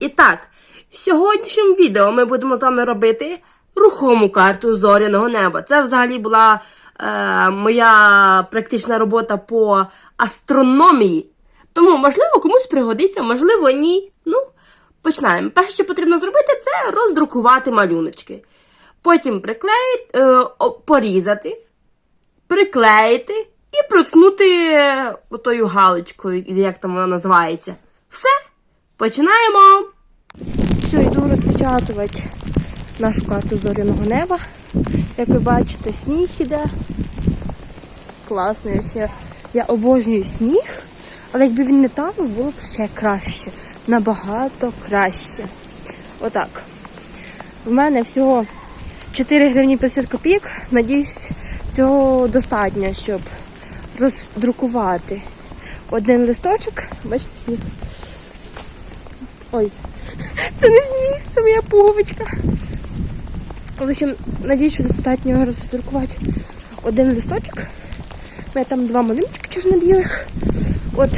І так, в сьогоднішньому відео ми будемо з вами робити рухому карту зоряного неба. Це взагалі була е, моя практична робота по астрономії. Тому, можливо, комусь пригодиться, можливо, ні. Ну, починаємо. Перше, що потрібно зробити, це роздрукувати малюночки. Потім приклеїти, е, порізати, приклеїти і проткнути е, отою галочкою, як там вона називається. Все, починаємо. Все, йду розпечатувати нашу карту зоряного неба. Як ви бачите, сніг іде. Класно, я ще я обожнюю сніг, але якби він не там, було б ще краще. Набагато краще. Отак. В мене всього 4 гривні 50 копійок. Надіюсь, цього достатньо, щоб роздрукувати один листочок. Бачите, сніг. Ой, це не сніг, це моя пуговичка. В общем, надіюсь, що достатньо роздрукувати один листочок. У мене там два малюночки чорно-білих. От.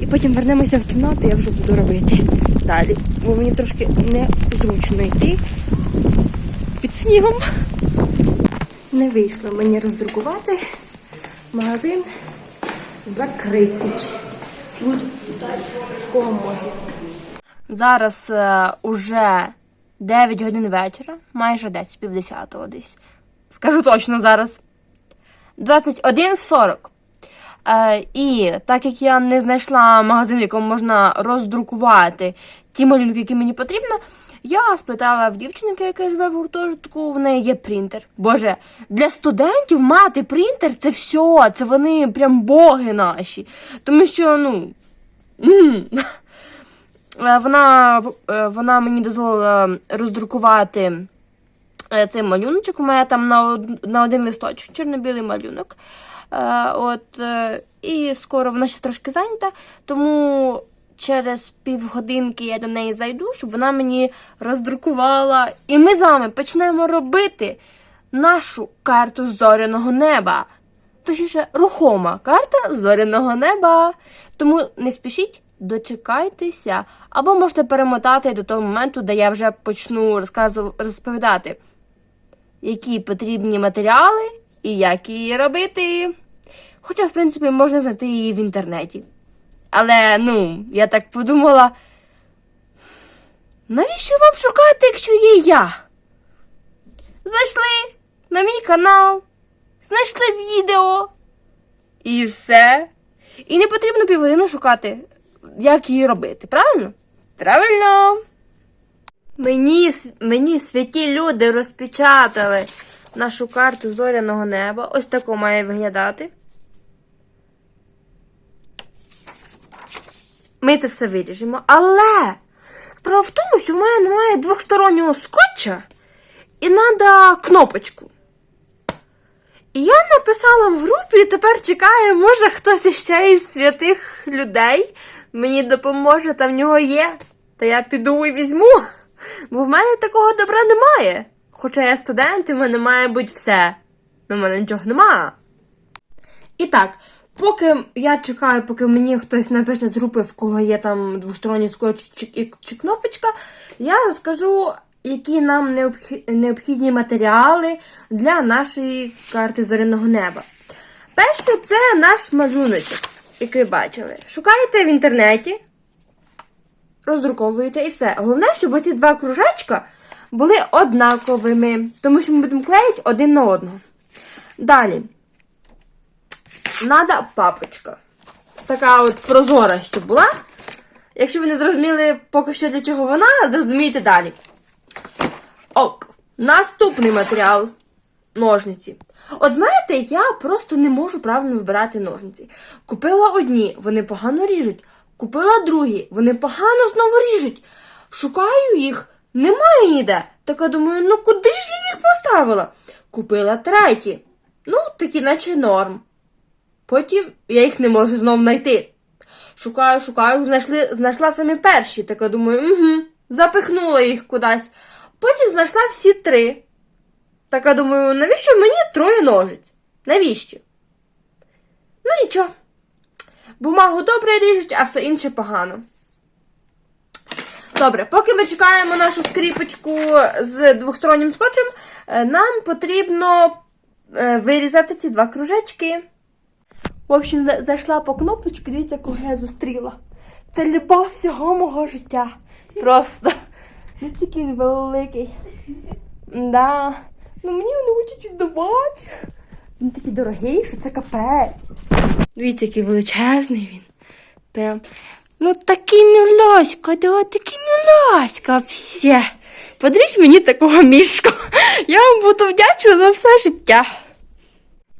І потім вернемося в кімнату, я вже буду робити далі. Бо мені трошки незручно йти під снігом. Не вийшло мені роздрукувати. Магазин закритий. Тут в кого можна. Зараз е, уже 9 годин вечора, майже десь півдесятого десь. Скажу точно зараз. 21.40. Е, і так як я не знайшла магазин, в якому можна роздрукувати ті малюнки, які мені потрібно, я спитала в дівчинки, яка живе в гуртожитку, в неї є принтер. Боже, для студентів мати принтер це все, це вони прям боги наші. Тому що, ну. Е, Вона, е, вона мені дозволила роздрукувати е, цей малюночок. У мене там на, на один листочок чорно-білий малюнок. От, і скоро вона ще трошки зайнята, тому через півгодинки я до неї зайду, щоб вона мені роздрукувала. І ми з вами почнемо робити нашу карту зоряного неба. Точніше, рухома карта зоряного неба. Тому не спішіть, дочекайтеся, або можете перемотати до того моменту, де я вже почну розповідати, які потрібні матеріали і як її робити. Хоча, в принципі, можна знайти її в інтернеті. Але, ну, я так подумала, навіщо вам шукати, якщо є я? Зайшли на мій канал, знайшли відео. І все. І не потрібно півгодини шукати, як її робити, правильно? Правильно. Мені, мені святі люди розпечатали нашу карту зоряного неба. Ось тако має виглядати. Ми це все виріжемо. Але справа в тому, що в мене немає двохстороннього скотча і треба кнопочку. І я написала в групі і тепер чекаю, може хтось іще із святих людей мені допоможе, та в нього є. Та я піду і візьму. Бо в мене такого добра немає. Хоча я студент, і в мене має бути все. Ну, в мене нічого немає. І так, поки я чекаю, поки мені хтось напише з групи, в кого є там двосторонній скотч чи, чи кнопочка, я розкажу, які нам необхі- необхідні матеріали для нашої карти зоряного неба. Перше, це наш малюночок, який ви бачили. Шукаєте в інтернеті, роздруковуєте і все. Головне, щоб ці два кружечка були однаковими, тому що ми будемо клеїти один на одного. Далі. Надо папочка. Така от прозора, щоб була. Якщо ви не зрозуміли поки що для чого вона, зрозумієте далі. Ок. Наступний матеріал. Ножниці. От знаєте, я просто не можу правильно вибирати ножниці. Купила одні, вони погано ріжуть. Купила другі, вони погано знову ріжуть. Шукаю їх, немає ніде. Така думаю, ну куди ж я їх поставила? Купила треті. Ну, такі, наче норм. Потім я їх не можу знову знайти. Шукаю, шукаю, знайшли, знайшла самі перші. Така думаю, угу, запихнула їх кудись. Потім знайшла всі три. Така думаю, навіщо мені троє ножиць? Навіщо? Ну нічого. Бумагу добре ріжуть, а все інше погано. Добре, поки ми чекаємо нашу скріпочку з двостороннім скотчем, е, нам потрібно е, вирізати ці два кружечки. В общем, зайшла по кнопочку, дивіться, кого я зустріла. Це любов всього мого життя. Просто. Він великий. Да. Ну мені не хочуть віддавати. Він такий дорогий, що це капець. Дивіться, який величезний він. Прям. Ну такий мюляська, да, такий мюляська все. Подаріть мені такого мішку. Я вам буду вдячна за все життя.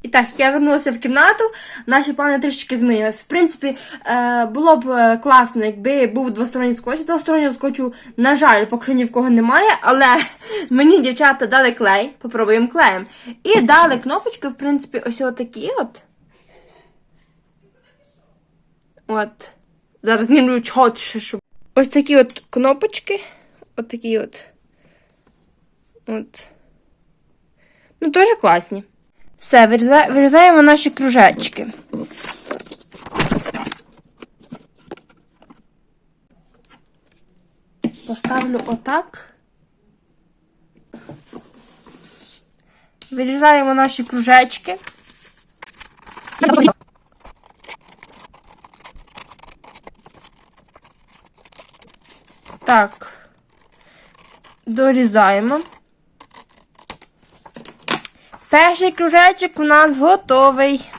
І так, я вернулася в кімнату, наші плани трішки змінились. В принципі, е, було б е, класно, якби був двосторонній скотч. Двостороннього скотчу, на жаль, поки ні в кого немає, але мені дівчата дали клей, попробуємо клеєм. І дали кнопочки, в принципі, ось отакі от. От. Зараз знімлю чотше, щоб. Ось такі от кнопочки. От такі от. От. Ну, теж класні. Все, вирізаємо наші кружечки. Поставлю отак. Вирізаємо наші кружечки. Так. Дорізаємо. Перший кружечок у нас готовий.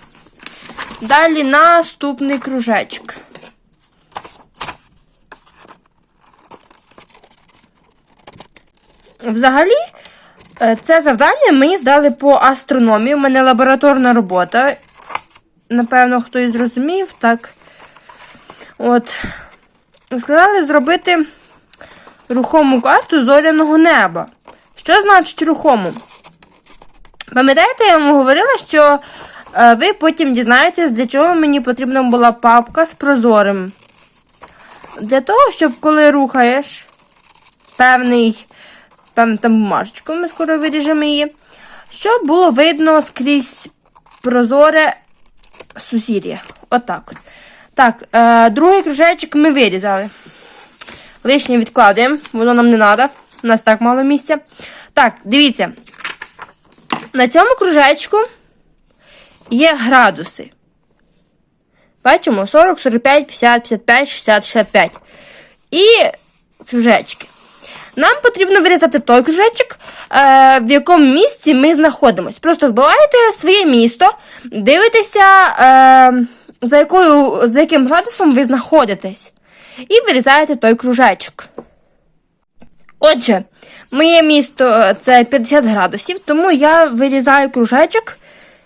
Далі наступний кружечок. Взагалі, е, це завдання мені здали по астрономії. У мене лабораторна робота. Напевно, хтось зрозумів, так. От. Сказали зробити рухому карту зоряного неба. Що значить рухому? Пам'ятаєте, я вам говорила, що е, ви потім дізнаєтесь, для чого мені потрібна була папка з прозорим. Для того, щоб коли рухаєш певний, певну там бумажечку, ми скоро виріжемо її, щоб було видно скрізь прозоре сусір'я. Отак. от. Так, е, другий кружечок ми вирізали. Лишнє відкладаємо, воно нам не треба. У нас так мало місця. Так, дивіться. На цьому кружечку є градуси. Бачимо 40, 45, 50, 55, 60, 65. І кружечки. Нам потрібно вирізати той кружечок, е, в якому місці ми знаходимося. Просто вбиваєте своє місто, дивитеся, е, за, якою, за яким градусом ви знаходитесь. І вирізаєте той кружечок. Отже, моє місто е, це 50 градусів, тому я вирізаю кружечок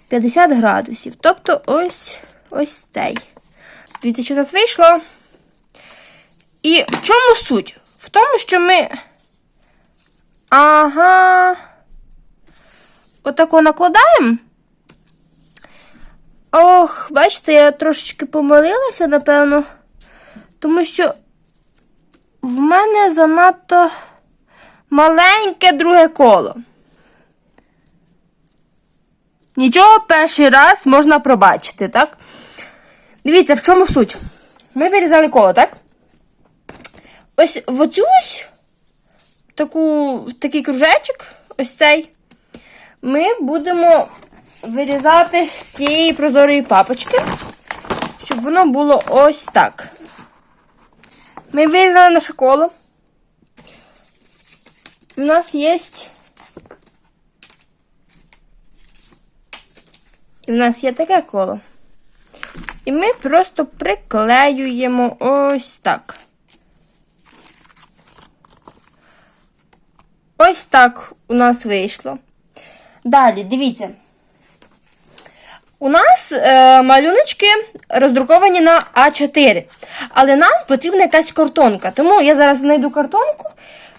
50 градусів. Тобто ось ось цей. Дивіться, що у нас вийшло. І в чому суть? В тому, що ми. Ага. Отако накладаємо. Ох, бачите, я трошечки помилилася, напевно. Тому що в мене занадто маленьке друге коло. Нічого перший раз можна пробачити, так? Дивіться, в чому суть. Ми вирізали коло, так? Ось в оцю таку, такий кружечок, ось цей, ми будемо вирізати з цієї прозорої папочки, щоб воно було ось так. Ми вирізали наше коло. У нас є. І в нас є таке коло. І ми просто приклеюємо ось так. Ось так у нас вийшло. Далі, дивіться. У нас е, малюночки роздруковані на А4. Але нам потрібна якась картонка. Тому я зараз знайду картонку,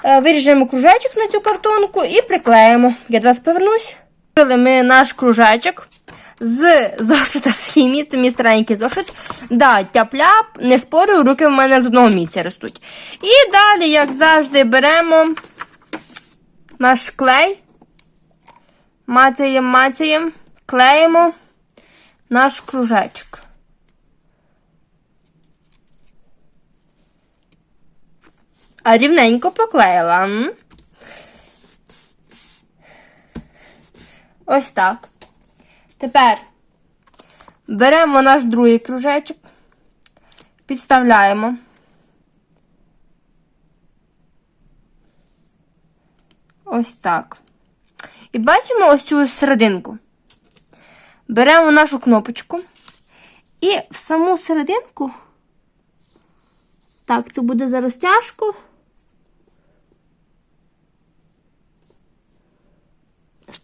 виріжемо кружечок на цю картонку і приклеїмо. Я до вас повернусь. Ми наш кружечок з зошита з хімії, це мій старенький зошит. Да, тяп-ляп, не спорю, руки в мене з одного місця ростуть. І далі, як завжди, беремо наш клей, мацаємо, мацаємо, клеїмо наш кружечок. А рівненько поклеїла. Ось так. Тепер беремо наш другий кружечок, підставляємо. Ось так. І бачимо ось цю серединку. Беремо нашу кнопочку і в саму серединку. Так, це буде зараз тяжко.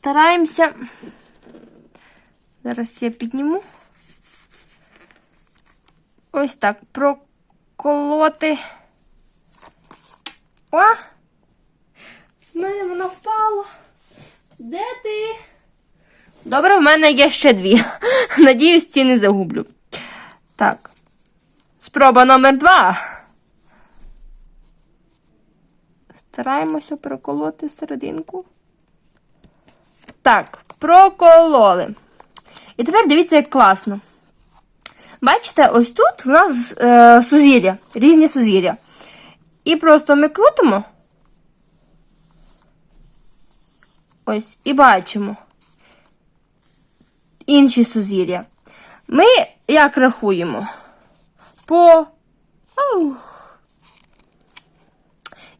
Стараємося. Зараз я підніму. Ось так проколоти. О! В мене вона впала. Де ти? Добре, в мене є ще дві. Надіюсь, ці не загублю. Так. Спроба номер два. Стараємося проколоти серединку. Так, прокололи. І тепер дивіться, як класно. Бачите, ось тут в нас е, сузір'я, різні сузір'я. І просто ми крутимо. Ось, і бачимо інші сузір'я. Ми як рахуємо? По. Ух.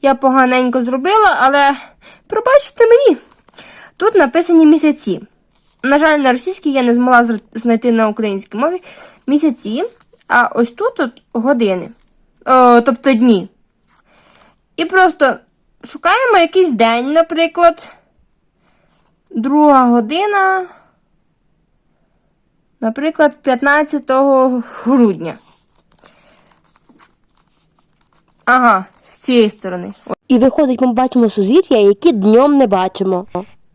Я поганенько зробила, але пробачте мені. Тут написані місяці. На жаль, на російській я не змогла знайти на українській мові місяці, а ось тут от години, О, тобто дні. І просто шукаємо якийсь день, наприклад. Друга година, наприклад, 15 грудня. Ага, з цієї сторони. І виходить, ми бачимо сузір'я, які днем не бачимо.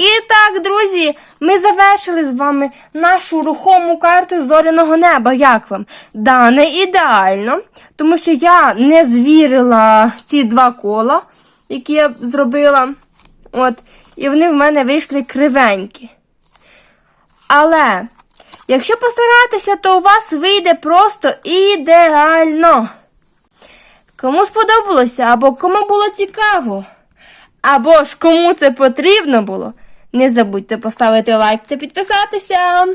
І так, друзі, ми завершили з вами нашу рухому карту зоряного неба. Як вам? Да, не ідеально, тому що я не звірила ці два кола, які я зробила. От, і вони в мене вийшли кривенькі. Але, якщо постаратися, то у вас вийде просто ідеально. Кому сподобалося, або кому було цікаво, або ж кому це потрібно було, не забудьте поставити лайк та підписатися.